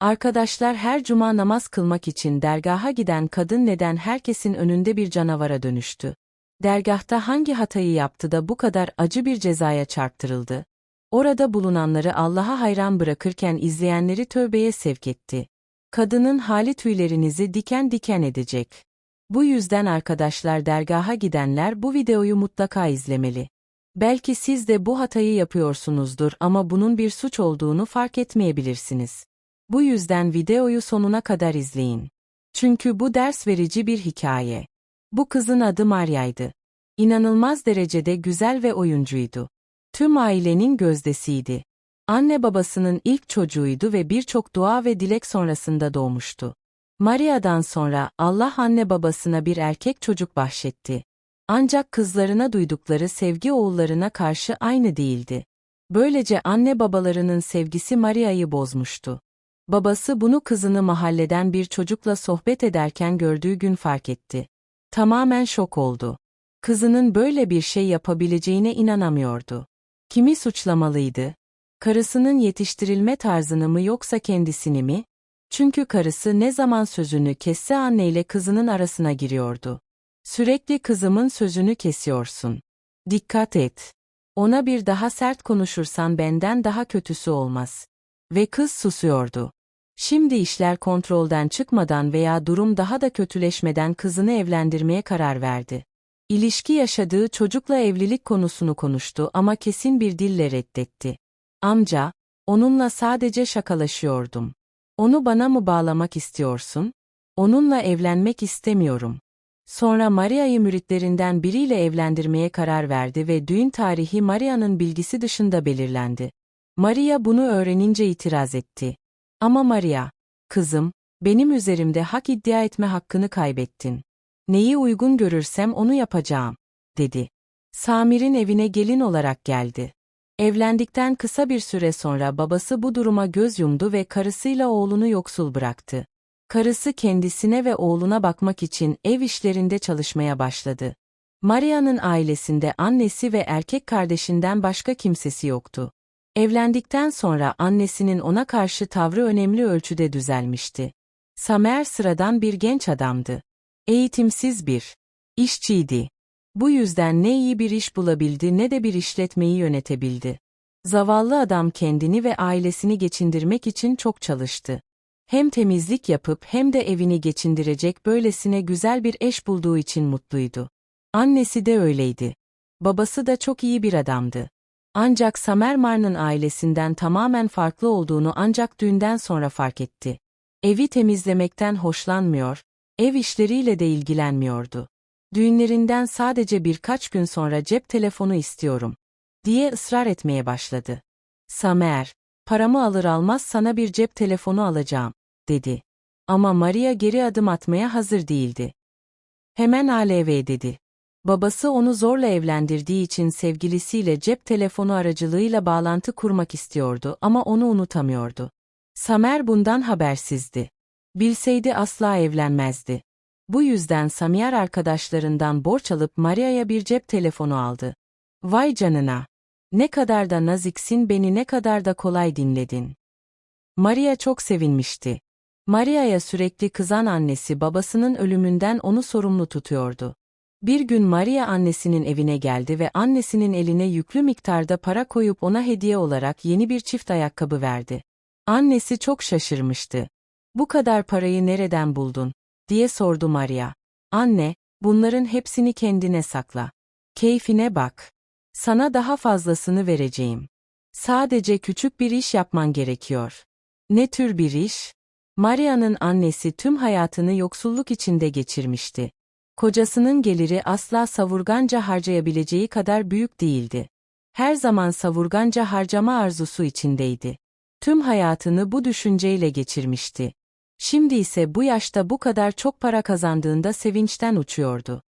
Arkadaşlar her cuma namaz kılmak için dergaha giden kadın neden herkesin önünde bir canavara dönüştü? Dergahta hangi hatayı yaptı da bu kadar acı bir cezaya çarptırıldı? Orada bulunanları Allah'a hayran bırakırken izleyenleri tövbeye sevk etti. Kadının hali tüylerinizi diken diken edecek. Bu yüzden arkadaşlar dergaha gidenler bu videoyu mutlaka izlemeli. Belki siz de bu hatayı yapıyorsunuzdur ama bunun bir suç olduğunu fark etmeyebilirsiniz. Bu yüzden videoyu sonuna kadar izleyin. Çünkü bu ders verici bir hikaye. Bu kızın adı Maria'ydı. İnanılmaz derecede güzel ve oyuncuydu. Tüm ailenin gözdesiydi. Anne babasının ilk çocuğuydu ve birçok dua ve dilek sonrasında doğmuştu. Maria'dan sonra Allah anne babasına bir erkek çocuk bahşetti. Ancak kızlarına duydukları sevgi oğullarına karşı aynı değildi. Böylece anne babalarının sevgisi Maria'yı bozmuştu. Babası bunu kızını mahalleden bir çocukla sohbet ederken gördüğü gün fark etti. Tamamen şok oldu. Kızının böyle bir şey yapabileceğine inanamıyordu. Kimi suçlamalıydı? Karısının yetiştirilme tarzını mı yoksa kendisini mi? Çünkü karısı ne zaman sözünü kesse anneyle kızının arasına giriyordu. Sürekli kızımın sözünü kesiyorsun. Dikkat et. Ona bir daha sert konuşursan benden daha kötüsü olmaz. Ve kız susuyordu. Şimdi işler kontrolden çıkmadan veya durum daha da kötüleşmeden kızını evlendirmeye karar verdi. İlişki yaşadığı çocukla evlilik konusunu konuştu ama kesin bir dille reddetti. Amca, onunla sadece şakalaşıyordum. Onu bana mı bağlamak istiyorsun? Onunla evlenmek istemiyorum. Sonra Maria'yı müritlerinden biriyle evlendirmeye karar verdi ve düğün tarihi Maria'nın bilgisi dışında belirlendi. Maria bunu öğrenince itiraz etti. Ama Maria, kızım, benim üzerimde hak iddia etme hakkını kaybettin. Neyi uygun görürsem onu yapacağım, dedi. Samir'in evine gelin olarak geldi. Evlendikten kısa bir süre sonra babası bu duruma göz yumdu ve karısıyla oğlunu yoksul bıraktı. Karısı kendisine ve oğluna bakmak için ev işlerinde çalışmaya başladı. Maria'nın ailesinde annesi ve erkek kardeşinden başka kimsesi yoktu. Evlendikten sonra annesinin ona karşı tavrı önemli ölçüde düzelmişti. Samer sıradan bir genç adamdı. Eğitimsiz bir işçiydi. Bu yüzden ne iyi bir iş bulabildi ne de bir işletmeyi yönetebildi. Zavallı adam kendini ve ailesini geçindirmek için çok çalıştı. Hem temizlik yapıp hem de evini geçindirecek böylesine güzel bir eş bulduğu için mutluydu. Annesi de öyleydi. Babası da çok iyi bir adamdı. Ancak Samermar'ın ailesinden tamamen farklı olduğunu ancak düğünden sonra fark etti. Evi temizlemekten hoşlanmıyor, ev işleriyle de ilgilenmiyordu. Düğünlerinden sadece birkaç gün sonra cep telefonu istiyorum, diye ısrar etmeye başladı. Samer, paramı alır almaz sana bir cep telefonu alacağım, dedi. Ama Maria geri adım atmaya hazır değildi. Hemen ALV dedi. Babası onu zorla evlendirdiği için sevgilisiyle cep telefonu aracılığıyla bağlantı kurmak istiyordu ama onu unutamıyordu. Samer bundan habersizdi. Bilseydi asla evlenmezdi. Bu yüzden Samir arkadaşlarından borç alıp Maria'ya bir cep telefonu aldı. Vay canına! Ne kadar da naziksin beni ne kadar da kolay dinledin. Maria çok sevinmişti. Maria'ya sürekli kızan annesi babasının ölümünden onu sorumlu tutuyordu. Bir gün Maria annesinin evine geldi ve annesinin eline yüklü miktarda para koyup ona hediye olarak yeni bir çift ayakkabı verdi. Annesi çok şaşırmıştı. Bu kadar parayı nereden buldun? diye sordu Maria. Anne, bunların hepsini kendine sakla. Keyfine bak. Sana daha fazlasını vereceğim. Sadece küçük bir iş yapman gerekiyor. Ne tür bir iş? Maria'nın annesi tüm hayatını yoksulluk içinde geçirmişti. Kocasının geliri asla savurganca harcayabileceği kadar büyük değildi. Her zaman savurganca harcama arzusu içindeydi. Tüm hayatını bu düşünceyle geçirmişti. Şimdi ise bu yaşta bu kadar çok para kazandığında sevinçten uçuyordu.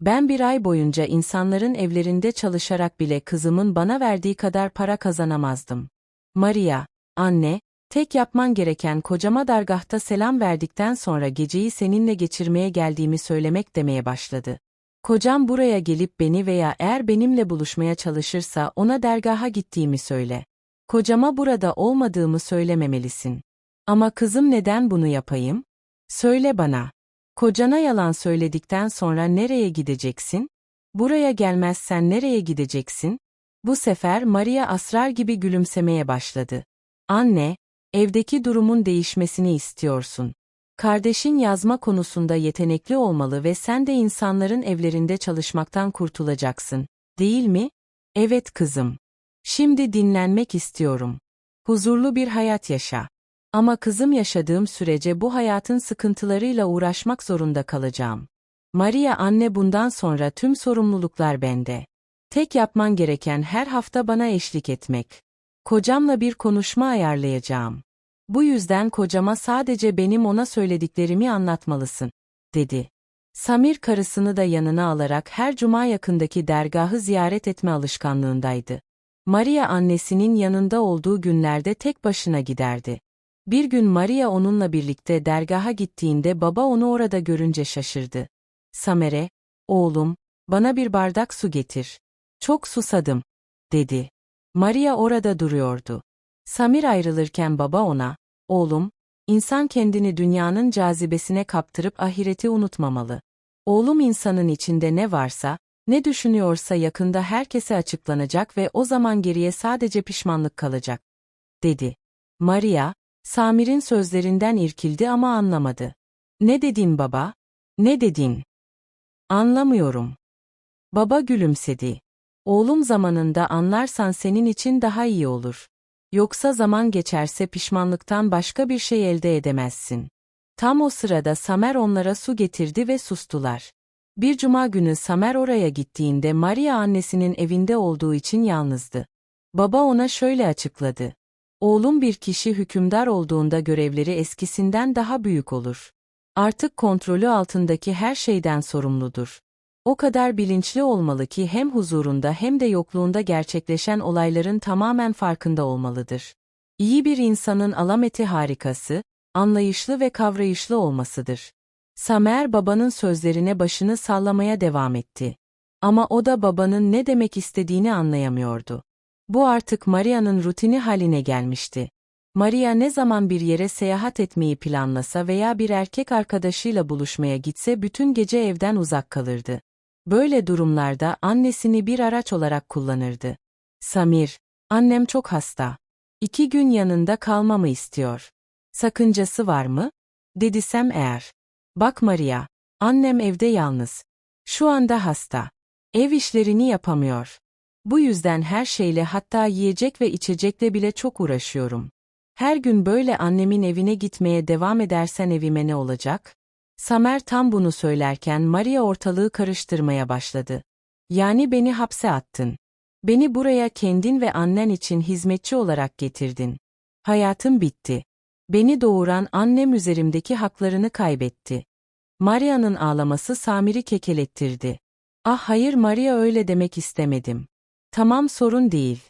Ben bir ay boyunca insanların evlerinde çalışarak bile kızımın bana verdiği kadar para kazanamazdım. Maria, anne, tek yapman gereken kocama dargahta selam verdikten sonra geceyi seninle geçirmeye geldiğimi söylemek demeye başladı. Kocam buraya gelip beni veya eğer benimle buluşmaya çalışırsa ona dergaha gittiğimi söyle. Kocama burada olmadığımı söylememelisin. Ama kızım neden bunu yapayım? Söyle bana. Kocana yalan söyledikten sonra nereye gideceksin? Buraya gelmezsen nereye gideceksin? Bu sefer Maria asrar gibi gülümsemeye başladı. Anne, evdeki durumun değişmesini istiyorsun. Kardeşin yazma konusunda yetenekli olmalı ve sen de insanların evlerinde çalışmaktan kurtulacaksın, değil mi? Evet kızım. Şimdi dinlenmek istiyorum. Huzurlu bir hayat yaşa. Ama kızım yaşadığım sürece bu hayatın sıkıntılarıyla uğraşmak zorunda kalacağım. Maria anne bundan sonra tüm sorumluluklar bende. Tek yapman gereken her hafta bana eşlik etmek. Kocamla bir konuşma ayarlayacağım. Bu yüzden kocama sadece benim ona söylediklerimi anlatmalısın, dedi. Samir karısını da yanına alarak her cuma yakındaki dergahı ziyaret etme alışkanlığındaydı. Maria annesinin yanında olduğu günlerde tek başına giderdi. Bir gün Maria onunla birlikte dergaha gittiğinde baba onu orada görünce şaşırdı. Samer'e, oğlum, bana bir bardak su getir. Çok susadım, dedi. Maria orada duruyordu. Samir ayrılırken baba ona, oğlum, insan kendini dünyanın cazibesine kaptırıp ahireti unutmamalı. Oğlum insanın içinde ne varsa, ne düşünüyorsa yakında herkese açıklanacak ve o zaman geriye sadece pişmanlık kalacak, dedi. Maria, Samir'in sözlerinden irkildi ama anlamadı. Ne dedin baba? Ne dedin? Anlamıyorum. Baba gülümsedi. Oğlum zamanında anlarsan senin için daha iyi olur. Yoksa zaman geçerse pişmanlıktan başka bir şey elde edemezsin. Tam o sırada Samer onlara su getirdi ve sustular. Bir cuma günü Samer oraya gittiğinde Maria annesinin evinde olduğu için yalnızdı. Baba ona şöyle açıkladı. Oğlum bir kişi hükümdar olduğunda görevleri eskisinden daha büyük olur. Artık kontrolü altındaki her şeyden sorumludur. O kadar bilinçli olmalı ki hem huzurunda hem de yokluğunda gerçekleşen olayların tamamen farkında olmalıdır. İyi bir insanın alameti harikası, anlayışlı ve kavrayışlı olmasıdır. Samer babanın sözlerine başını sallamaya devam etti. Ama o da babanın ne demek istediğini anlayamıyordu. Bu artık Maria'nın rutini haline gelmişti. Maria ne zaman bir yere seyahat etmeyi planlasa veya bir erkek arkadaşıyla buluşmaya gitse bütün gece evden uzak kalırdı. Böyle durumlarda annesini bir araç olarak kullanırdı. Samir, annem çok hasta. İki gün yanında kalmamı istiyor. Sakıncası var mı? Dedisem eğer. Bak Maria, annem evde yalnız. Şu anda hasta. Ev işlerini yapamıyor. Bu yüzden her şeyle hatta yiyecek ve içecekle bile çok uğraşıyorum. Her gün böyle annemin evine gitmeye devam edersen evime ne olacak? Samer tam bunu söylerken Maria ortalığı karıştırmaya başladı. Yani beni hapse attın. Beni buraya kendin ve annen için hizmetçi olarak getirdin. Hayatım bitti. Beni doğuran annem üzerimdeki haklarını kaybetti. Maria'nın ağlaması Samir'i kekelettirdi. Ah hayır Maria öyle demek istemedim. Tamam sorun değil.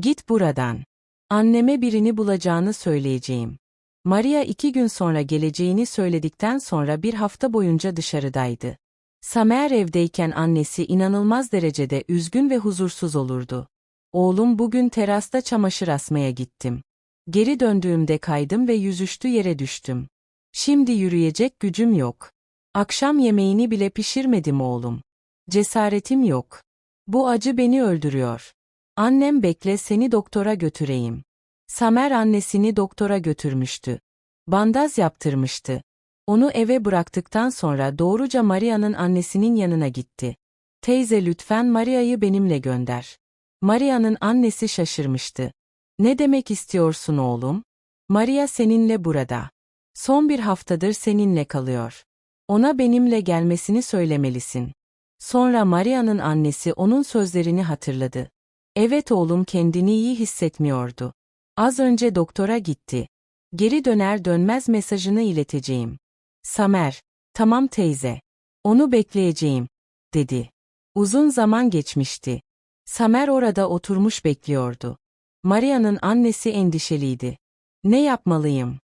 Git buradan. Anneme birini bulacağını söyleyeceğim. Maria iki gün sonra geleceğini söyledikten sonra bir hafta boyunca dışarıdaydı. Samer evdeyken annesi inanılmaz derecede üzgün ve huzursuz olurdu. Oğlum bugün terasta çamaşır asmaya gittim. Geri döndüğümde kaydım ve yüzüştü yere düştüm. Şimdi yürüyecek gücüm yok. Akşam yemeğini bile pişirmedim oğlum. Cesaretim yok. Bu acı beni öldürüyor. Annem bekle seni doktora götüreyim. Samer annesini doktora götürmüştü. Bandaz yaptırmıştı. Onu eve bıraktıktan sonra doğruca Maria'nın annesinin yanına gitti. Teyze lütfen Maria'yı benimle gönder. Maria'nın annesi şaşırmıştı. Ne demek istiyorsun oğlum? Maria seninle burada. Son bir haftadır seninle kalıyor. Ona benimle gelmesini söylemelisin. Sonra Maria'nın annesi onun sözlerini hatırladı. Evet oğlum kendini iyi hissetmiyordu. Az önce doktora gitti. Geri döner dönmez mesajını ileteceğim. Samer, tamam teyze. Onu bekleyeceğim, dedi. Uzun zaman geçmişti. Samer orada oturmuş bekliyordu. Maria'nın annesi endişeliydi. Ne yapmalıyım?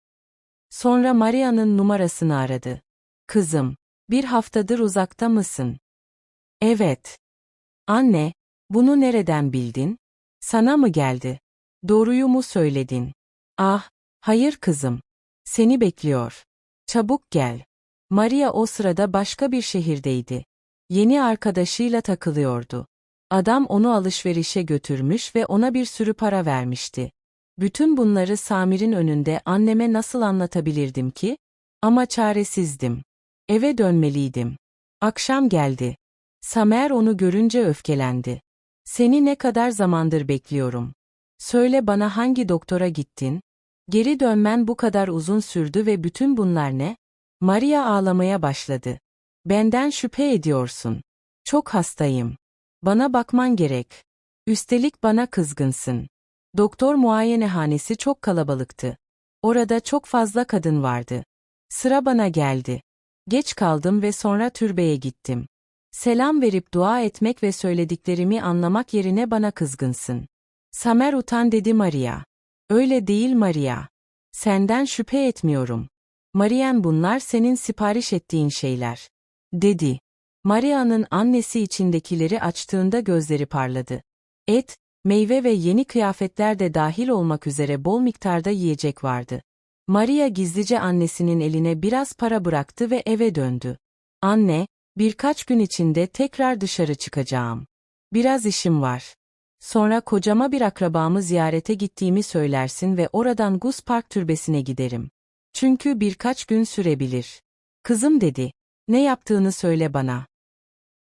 Sonra Maria'nın numarasını aradı. Kızım, bir haftadır uzakta mısın? Evet. Anne, bunu nereden bildin? Sana mı geldi? Doğruyu mu söyledin? Ah, hayır kızım. Seni bekliyor. Çabuk gel. Maria o sırada başka bir şehirdeydi. Yeni arkadaşıyla takılıyordu. Adam onu alışverişe götürmüş ve ona bir sürü para vermişti. Bütün bunları Samir'in önünde anneme nasıl anlatabilirdim ki? Ama çaresizdim. Eve dönmeliydim. Akşam geldi. Samer onu görünce öfkelendi. Seni ne kadar zamandır bekliyorum. Söyle bana hangi doktora gittin? Geri dönmen bu kadar uzun sürdü ve bütün bunlar ne? Maria ağlamaya başladı. Benden şüphe ediyorsun. Çok hastayım. Bana bakman gerek. Üstelik bana kızgınsın. Doktor muayenehanesi çok kalabalıktı. Orada çok fazla kadın vardı. Sıra bana geldi. Geç kaldım ve sonra türbeye gittim. Selam verip dua etmek ve söylediklerimi anlamak yerine bana kızgınsın. Samer utan dedi Maria. Öyle değil Maria. Senden şüphe etmiyorum. Marian bunlar senin sipariş ettiğin şeyler. Dedi. Maria'nın annesi içindekileri açtığında gözleri parladı. Et, meyve ve yeni kıyafetler de dahil olmak üzere bol miktarda yiyecek vardı. Maria gizlice annesinin eline biraz para bıraktı ve eve döndü. Anne, birkaç gün içinde tekrar dışarı çıkacağım. Biraz işim var. Sonra kocama bir akrabamı ziyarete gittiğimi söylersin ve oradan Gus Park türbesine giderim. Çünkü birkaç gün sürebilir. Kızım dedi. Ne yaptığını söyle bana.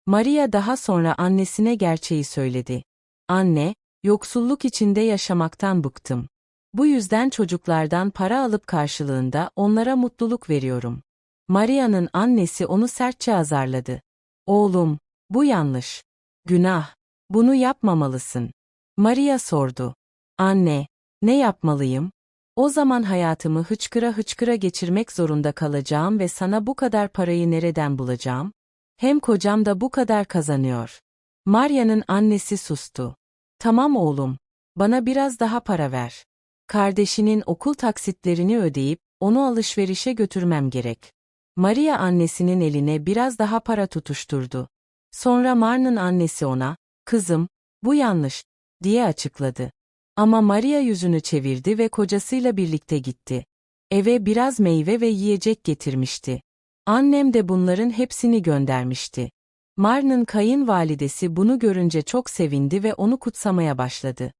Maria daha sonra annesine gerçeği söyledi. Anne, yoksulluk içinde yaşamaktan bıktım. Bu yüzden çocuklardan para alıp karşılığında onlara mutluluk veriyorum. Maria'nın annesi onu sertçe azarladı. Oğlum, bu yanlış. Günah. Bunu yapmamalısın. Maria sordu. Anne, ne yapmalıyım? O zaman hayatımı hıçkıra hıçkıra geçirmek zorunda kalacağım ve sana bu kadar parayı nereden bulacağım? Hem kocam da bu kadar kazanıyor. Maria'nın annesi sustu. Tamam oğlum, bana biraz daha para ver. Kardeşinin okul taksitlerini ödeyip onu alışverişe götürmem gerek. Maria annesinin eline biraz daha para tutuşturdu. Sonra Mar'nın annesi ona, kızım, bu yanlış, diye açıkladı. Ama Maria yüzünü çevirdi ve kocasıyla birlikte gitti. Eve biraz meyve ve yiyecek getirmişti. Annem de bunların hepsini göndermişti. Mar'nın kayınvalidesi bunu görünce çok sevindi ve onu kutsamaya başladı.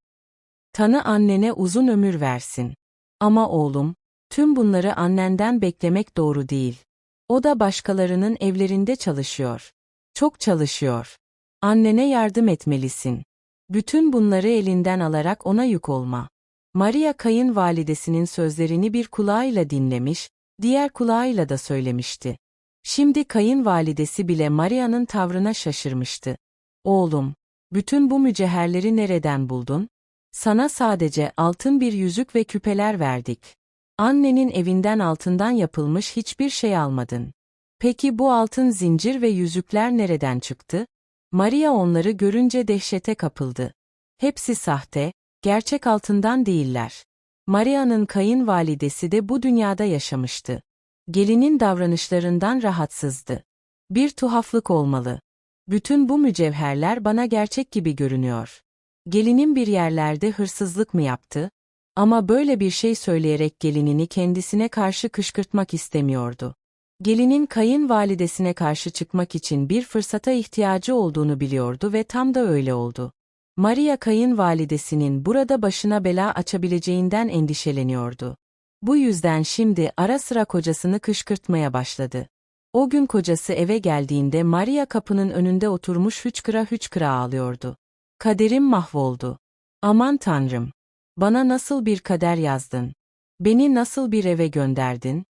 Tanı annene uzun ömür versin. Ama oğlum, tüm bunları annenden beklemek doğru değil. O da başkalarının evlerinde çalışıyor. Çok çalışıyor. Annene yardım etmelisin. Bütün bunları elinden alarak ona yük olma. Maria kayınvalidesinin sözlerini bir kulağıyla dinlemiş, diğer kulağıyla da söylemişti. Şimdi kayınvalidesi bile Maria'nın tavrına şaşırmıştı. Oğlum, bütün bu mücevherleri nereden buldun? Sana sadece altın bir yüzük ve küpeler verdik. Annenin evinden altından yapılmış hiçbir şey almadın. Peki bu altın zincir ve yüzükler nereden çıktı? Maria onları görünce dehşete kapıldı. Hepsi sahte, gerçek altından değiller. Maria'nın kayınvalidesi de bu dünyada yaşamıştı. Gelinin davranışlarından rahatsızdı. Bir tuhaflık olmalı. Bütün bu mücevherler bana gerçek gibi görünüyor. Gelinin bir yerlerde hırsızlık mı yaptı? Ama böyle bir şey söyleyerek gelinini kendisine karşı kışkırtmak istemiyordu. Gelinin kayınvalidesine karşı çıkmak için bir fırsata ihtiyacı olduğunu biliyordu ve tam da öyle oldu. Maria kayınvalidesinin burada başına bela açabileceğinden endişeleniyordu. Bu yüzden şimdi ara sıra kocasını kışkırtmaya başladı. O gün kocası eve geldiğinde Maria kapının önünde oturmuş hüçkıra hüçkıra ağlıyordu. Kaderim mahvoldu. Aman tanrım. Bana nasıl bir kader yazdın? Beni nasıl bir eve gönderdin?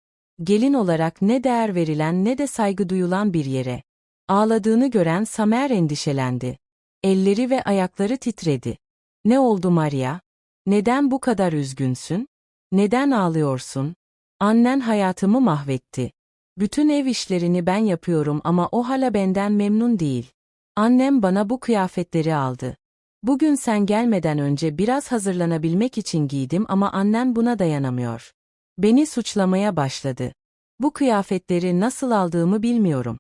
Gelin olarak ne değer verilen ne de saygı duyulan bir yere. Ağladığını gören Samer endişelendi. Elleri ve ayakları titredi. Ne oldu Maria? Neden bu kadar üzgünsün? Neden ağlıyorsun? Annen hayatımı mahvetti. Bütün ev işlerini ben yapıyorum ama o hala benden memnun değil. Annem bana bu kıyafetleri aldı. Bugün sen gelmeden önce biraz hazırlanabilmek için giydim ama annem buna dayanamıyor. Beni suçlamaya başladı. Bu kıyafetleri nasıl aldığımı bilmiyorum,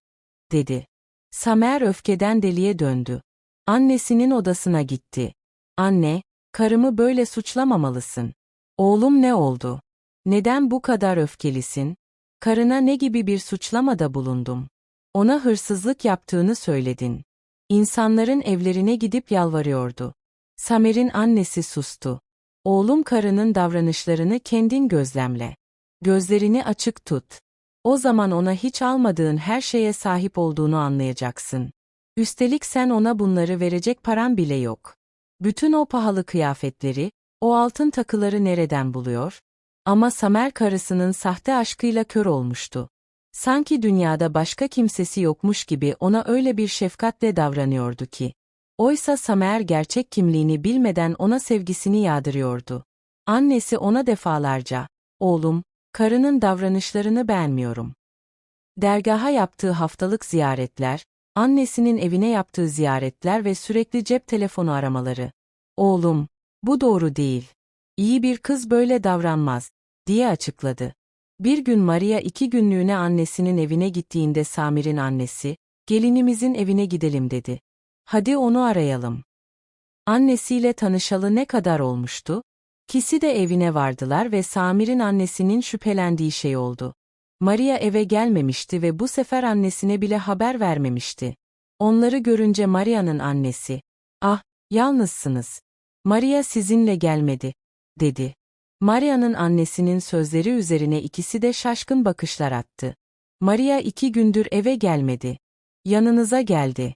dedi. Samer öfkeden deliye döndü. Annesinin odasına gitti. Anne, karımı böyle suçlamamalısın. Oğlum ne oldu? Neden bu kadar öfkelisin? Karına ne gibi bir suçlamada bulundum? Ona hırsızlık yaptığını söyledin. İnsanların evlerine gidip yalvarıyordu. Samer'in annesi sustu. Oğlum karının davranışlarını kendin gözlemle. Gözlerini açık tut. O zaman ona hiç almadığın her şeye sahip olduğunu anlayacaksın. Üstelik sen ona bunları verecek paran bile yok. Bütün o pahalı kıyafetleri, o altın takıları nereden buluyor? Ama Samer karısının sahte aşkıyla kör olmuştu. Sanki dünyada başka kimsesi yokmuş gibi ona öyle bir şefkatle davranıyordu ki. Oysa Samer gerçek kimliğini bilmeden ona sevgisini yağdırıyordu. Annesi ona defalarca, oğlum, karının davranışlarını beğenmiyorum. Dergaha yaptığı haftalık ziyaretler, annesinin evine yaptığı ziyaretler ve sürekli cep telefonu aramaları. Oğlum, bu doğru değil. İyi bir kız böyle davranmaz, diye açıkladı. Bir gün Maria iki günlüğüne annesinin evine gittiğinde Samir'in annesi, gelinimizin evine gidelim dedi. Hadi onu arayalım. Annesiyle tanışalı ne kadar olmuştu? Kisi de evine vardılar ve Samir'in annesinin şüphelendiği şey oldu. Maria eve gelmemişti ve bu sefer annesine bile haber vermemişti. Onları görünce Maria'nın annesi, "Ah, yalnızsınız. Maria sizinle gelmedi." dedi. Maria'nın annesinin sözleri üzerine ikisi de şaşkın bakışlar attı. Maria iki gündür eve gelmedi. Yanınıza geldi.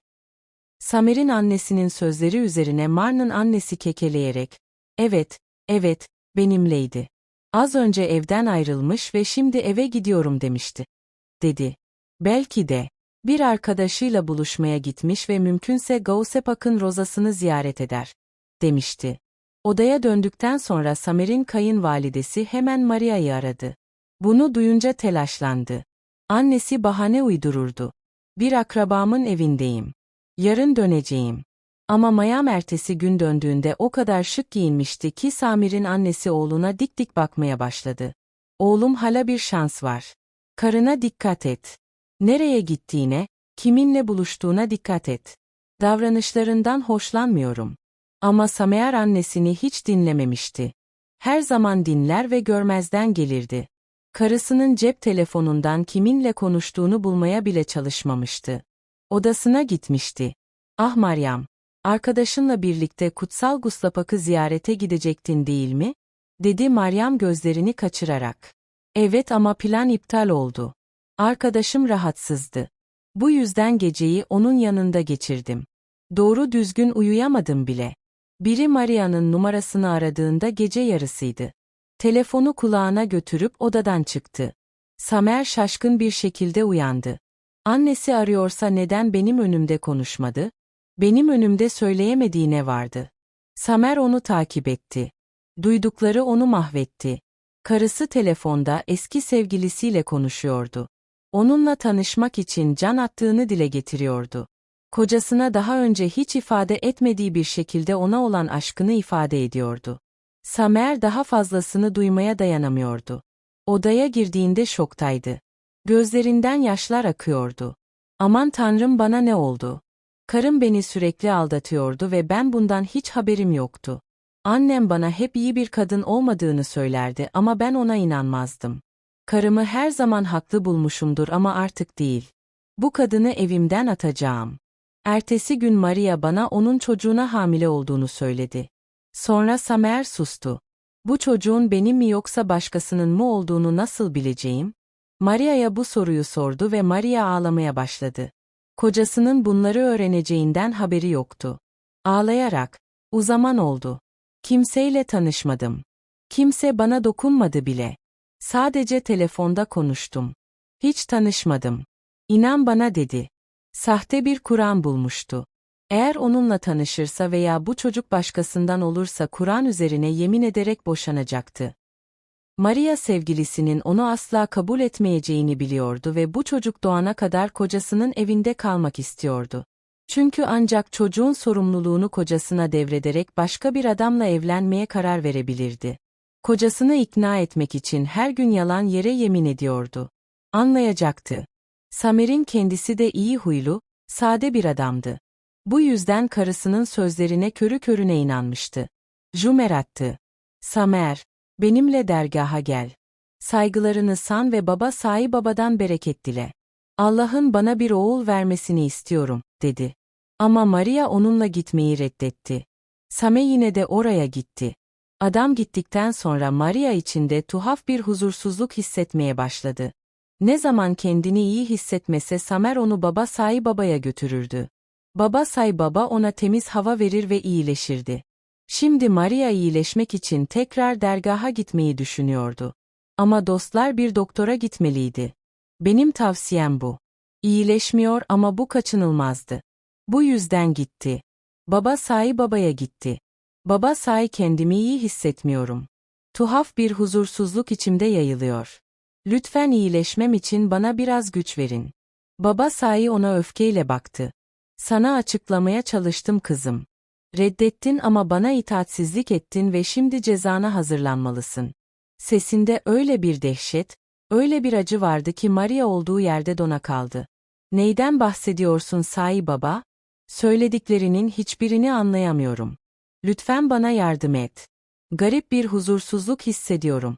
Samer'in annesinin sözleri üzerine Mar'nın annesi kekeleyerek, evet, evet, benimleydi. Az önce evden ayrılmış ve şimdi eve gidiyorum demişti. Dedi. Belki de, bir arkadaşıyla buluşmaya gitmiş ve mümkünse Gausepak'ın rozasını ziyaret eder. Demişti. Odaya döndükten sonra Samer'in kayınvalidesi hemen Maria'yı aradı. Bunu duyunca telaşlandı. Annesi bahane uydururdu. Bir akrabamın evindeyim. Yarın döneceğim. Ama Mayam ertesi gün döndüğünde o kadar şık giyinmişti ki Samir'in annesi oğluna dik dik bakmaya başladı. Oğlum hala bir şans var. Karına dikkat et. Nereye gittiğine, kiminle buluştuğuna dikkat et. Davranışlarından hoşlanmıyorum. Ama Samer annesini hiç dinlememişti. Her zaman dinler ve görmezden gelirdi. Karısının cep telefonundan kiminle konuştuğunu bulmaya bile çalışmamıştı. Odasına gitmişti. Ah Meryem, arkadaşınla birlikte kutsal Guslapak'ı ziyarete gidecektin değil mi? dedi Meryem gözlerini kaçırarak. Evet ama plan iptal oldu. Arkadaşım rahatsızdı. Bu yüzden geceyi onun yanında geçirdim. Doğru düzgün uyuyamadım bile. Biri Maria'nın numarasını aradığında gece yarısıydı. Telefonu kulağına götürüp odadan çıktı. Samer şaşkın bir şekilde uyandı. Annesi arıyorsa neden benim önümde konuşmadı? Benim önümde söyleyemediği ne vardı? Samer onu takip etti. Duydukları onu mahvetti. Karısı telefonda eski sevgilisiyle konuşuyordu. Onunla tanışmak için can attığını dile getiriyordu. Kocasına daha önce hiç ifade etmediği bir şekilde ona olan aşkını ifade ediyordu. Samer daha fazlasını duymaya dayanamıyordu. Odaya girdiğinde şoktaydı. Gözlerinden yaşlar akıyordu. Aman tanrım bana ne oldu? Karım beni sürekli aldatıyordu ve ben bundan hiç haberim yoktu. Annem bana hep iyi bir kadın olmadığını söylerdi ama ben ona inanmazdım. Karımı her zaman haklı bulmuşumdur ama artık değil. Bu kadını evimden atacağım. Ertesi gün Maria bana onun çocuğuna hamile olduğunu söyledi. Sonra Samer sustu. Bu çocuğun benim mi yoksa başkasının mı olduğunu nasıl bileceğim? Maria'ya bu soruyu sordu ve Maria ağlamaya başladı. Kocasının bunları öğreneceğinden haberi yoktu. Ağlayarak, uzaman oldu. Kimseyle tanışmadım. Kimse bana dokunmadı bile. Sadece telefonda konuştum. Hiç tanışmadım. İnan bana dedi. Sahte bir Kur'an bulmuştu. Eğer onunla tanışırsa veya bu çocuk başkasından olursa Kur'an üzerine yemin ederek boşanacaktı. Maria sevgilisinin onu asla kabul etmeyeceğini biliyordu ve bu çocuk doğana kadar kocasının evinde kalmak istiyordu. Çünkü ancak çocuğun sorumluluğunu kocasına devrederek başka bir adamla evlenmeye karar verebilirdi. Kocasını ikna etmek için her gün yalan yere yemin ediyordu. Anlayacaktı. Samer'in kendisi de iyi huylu, sade bir adamdı. Bu yüzden karısının sözlerine körü körüne inanmıştı. Jumer attı. Samer, benimle dergaha gel. Saygılarını san ve baba sahi babadan bereket dile. Allah'ın bana bir oğul vermesini istiyorum, dedi. Ama Maria onunla gitmeyi reddetti. Same yine de oraya gitti. Adam gittikten sonra Maria içinde tuhaf bir huzursuzluk hissetmeye başladı. Ne zaman kendini iyi hissetmese Samer onu baba Sai babaya götürürdü. Baba Say baba ona temiz hava verir ve iyileşirdi. Şimdi Maria iyileşmek için tekrar dergaha gitmeyi düşünüyordu. Ama dostlar bir doktora gitmeliydi. Benim tavsiyem bu. İyileşmiyor ama bu kaçınılmazdı. Bu yüzden gitti. Baba Sai babaya gitti. Baba Sai kendimi iyi hissetmiyorum. Tuhaf bir huzursuzluk içimde yayılıyor. Lütfen iyileşmem için bana biraz güç verin. Baba Sai ona öfkeyle baktı. Sana açıklamaya çalıştım kızım. Reddettin ama bana itaatsizlik ettin ve şimdi cezana hazırlanmalısın. Sesinde öyle bir dehşet, öyle bir acı vardı ki Maria olduğu yerde dona kaldı. Neyden bahsediyorsun Sai baba? Söylediklerinin hiçbirini anlayamıyorum. Lütfen bana yardım et. Garip bir huzursuzluk hissediyorum.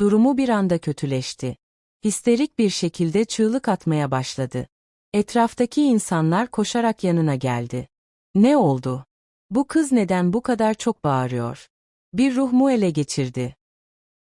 Durumu bir anda kötüleşti. Histerik bir şekilde çığlık atmaya başladı. Etraftaki insanlar koşarak yanına geldi. Ne oldu? Bu kız neden bu kadar çok bağırıyor? Bir ruh mu ele geçirdi?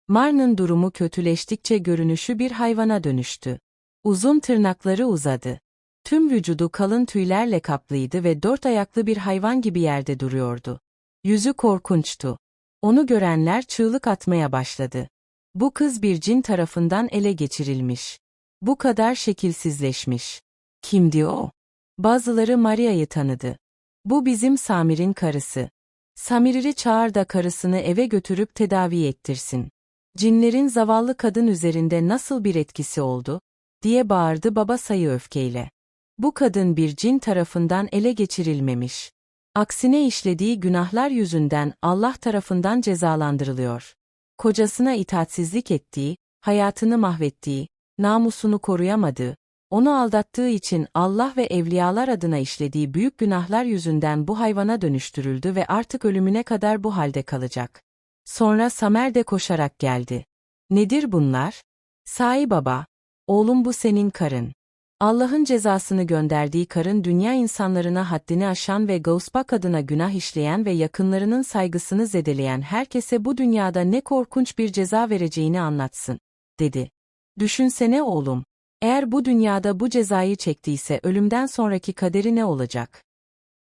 Marn'ın durumu kötüleştikçe görünüşü bir hayvana dönüştü. Uzun tırnakları uzadı. Tüm vücudu kalın tüylerle kaplıydı ve dört ayaklı bir hayvan gibi yerde duruyordu. Yüzü korkunçtu. Onu görenler çığlık atmaya başladı. Bu kız bir cin tarafından ele geçirilmiş. Bu kadar şekilsizleşmiş. Kimdi o? Bazıları Maria'yı tanıdı. Bu bizim Samir'in karısı. Samir'i çağır da karısını eve götürüp tedavi ettirsin. Cinlerin zavallı kadın üzerinde nasıl bir etkisi oldu? diye bağırdı baba sayı öfkeyle. Bu kadın bir cin tarafından ele geçirilmemiş. Aksine işlediği günahlar yüzünden Allah tarafından cezalandırılıyor. Kocasına itaatsizlik ettiği, hayatını mahvettiği, namusunu koruyamadığı, onu aldattığı için Allah ve evliyalar adına işlediği büyük günahlar yüzünden bu hayvana dönüştürüldü ve artık ölümüne kadar bu halde kalacak. Sonra Samer de koşarak geldi. Nedir bunlar? Sai baba, oğlum bu senin karın. Allah'ın cezasını gönderdiği karın dünya insanlarına haddini aşan ve Gaussbach adına günah işleyen ve yakınlarının saygısını zedeleyen herkese bu dünyada ne korkunç bir ceza vereceğini anlatsın, dedi. Düşünsene oğlum, eğer bu dünyada bu cezayı çektiyse ölümden sonraki kaderi ne olacak?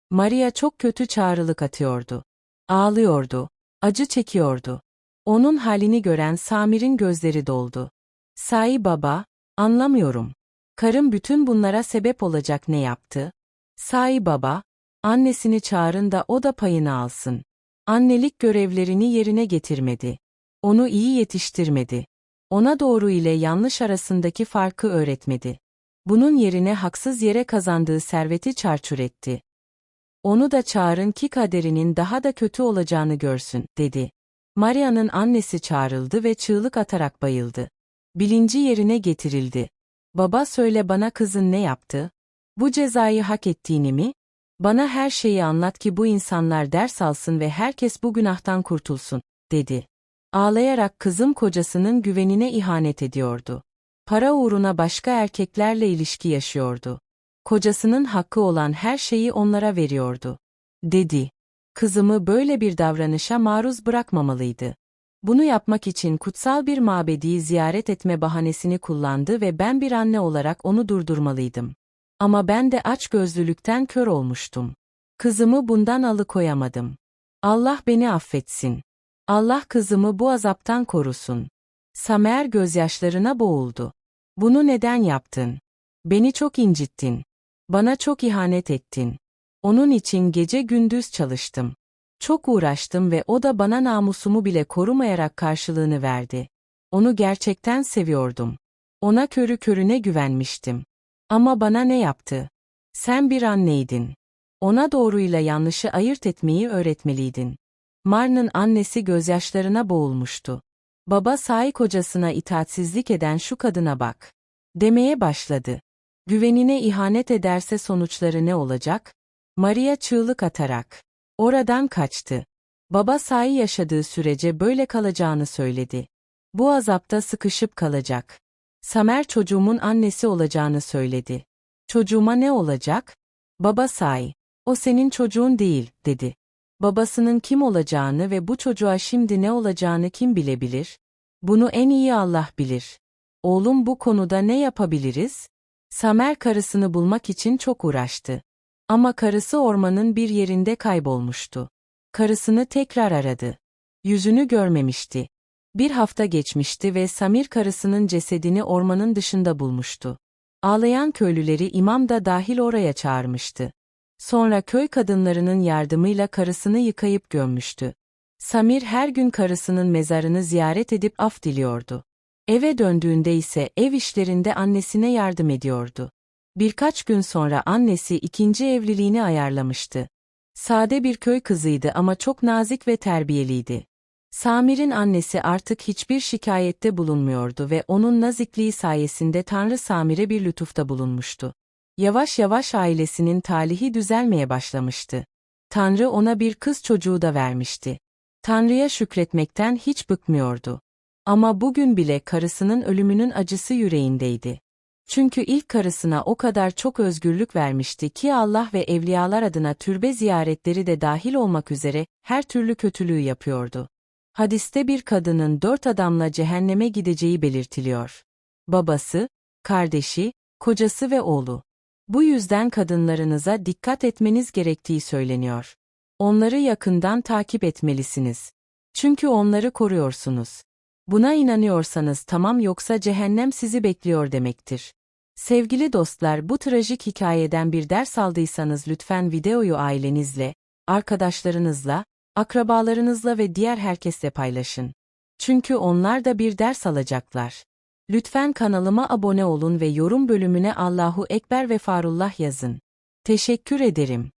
Maria çok kötü çağrılık atıyordu. Ağlıyordu. Acı çekiyordu. Onun halini gören Samir'in gözleri doldu. Sai baba, anlamıyorum. Karım bütün bunlara sebep olacak ne yaptı? Sai baba, annesini çağırın da o da payını alsın. Annelik görevlerini yerine getirmedi. Onu iyi yetiştirmedi. Ona doğru ile yanlış arasındaki farkı öğretmedi. Bunun yerine haksız yere kazandığı serveti çarçur etti. Onu da çağırın ki kaderinin daha da kötü olacağını görsün, dedi. Maria'nın annesi çağrıldı ve çığlık atarak bayıldı. Bilinci yerine getirildi. Baba söyle bana kızın ne yaptı? Bu cezayı hak ettiğini mi? Bana her şeyi anlat ki bu insanlar ders alsın ve herkes bu günahtan kurtulsun, dedi. Ağlayarak kızım kocasının güvenine ihanet ediyordu. Para uğruna başka erkeklerle ilişki yaşıyordu. Kocasının hakkı olan her şeyi onlara veriyordu. Dedi. Kızımı böyle bir davranışa maruz bırakmamalıydı. Bunu yapmak için kutsal bir mabediyi ziyaret etme bahanesini kullandı ve ben bir anne olarak onu durdurmalıydım. Ama ben de açgözlülükten kör olmuştum. Kızımı bundan alıkoyamadım. Allah beni affetsin. Allah kızımı bu azaptan korusun. Samer gözyaşlarına boğuldu. Bunu neden yaptın? Beni çok incittin. Bana çok ihanet ettin. Onun için gece gündüz çalıştım. Çok uğraştım ve o da bana namusumu bile korumayarak karşılığını verdi. Onu gerçekten seviyordum. Ona körü körüne güvenmiştim. Ama bana ne yaptı? Sen bir anneydin. Ona doğruyla yanlışı ayırt etmeyi öğretmeliydin. Marn'ın annesi gözyaşlarına boğulmuştu. Baba sahi kocasına itaatsizlik eden şu kadına bak. Demeye başladı. Güvenine ihanet ederse sonuçları ne olacak? Maria çığlık atarak. Oradan kaçtı. Baba sahi yaşadığı sürece böyle kalacağını söyledi. Bu azapta sıkışıp kalacak. Samer çocuğumun annesi olacağını söyledi. Çocuğuma ne olacak? Baba say. O senin çocuğun değil, dedi. Babasının kim olacağını ve bu çocuğa şimdi ne olacağını kim bilebilir? Bunu en iyi Allah bilir. Oğlum bu konuda ne yapabiliriz? Samer karısını bulmak için çok uğraştı. Ama karısı ormanın bir yerinde kaybolmuştu. Karısını tekrar aradı. Yüzünü görmemişti. Bir hafta geçmişti ve Samir karısının cesedini ormanın dışında bulmuştu. Ağlayan köylüleri imam da dahil oraya çağırmıştı. Sonra köy kadınlarının yardımıyla karısını yıkayıp gömmüştü. Samir her gün karısının mezarını ziyaret edip af diliyordu. Eve döndüğünde ise ev işlerinde annesine yardım ediyordu. Birkaç gün sonra annesi ikinci evliliğini ayarlamıştı. Sade bir köy kızıydı ama çok nazik ve terbiyeliydi. Samir'in annesi artık hiçbir şikayette bulunmuyordu ve onun nazikliği sayesinde Tanrı Samir'e bir lütufta bulunmuştu. Yavaş yavaş ailesinin talihi düzelmeye başlamıştı. Tanrı ona bir kız çocuğu da vermişti. Tanrı'ya şükretmekten hiç bıkmıyordu. Ama bugün bile karısının ölümünün acısı yüreğindeydi. Çünkü ilk karısına o kadar çok özgürlük vermişti ki Allah ve evliyalar adına türbe ziyaretleri de dahil olmak üzere her türlü kötülüğü yapıyordu. Hadiste bir kadının dört adamla cehenneme gideceği belirtiliyor. Babası, kardeşi, kocası ve oğlu. Bu yüzden kadınlarınıza dikkat etmeniz gerektiği söyleniyor. Onları yakından takip etmelisiniz. Çünkü onları koruyorsunuz. Buna inanıyorsanız tamam yoksa cehennem sizi bekliyor demektir. Sevgili dostlar bu trajik hikayeden bir ders aldıysanız lütfen videoyu ailenizle, arkadaşlarınızla, akrabalarınızla ve diğer herkesle paylaşın. Çünkü onlar da bir ders alacaklar. Lütfen kanalıma abone olun ve yorum bölümüne Allahu Ekber ve Farullah yazın. Teşekkür ederim.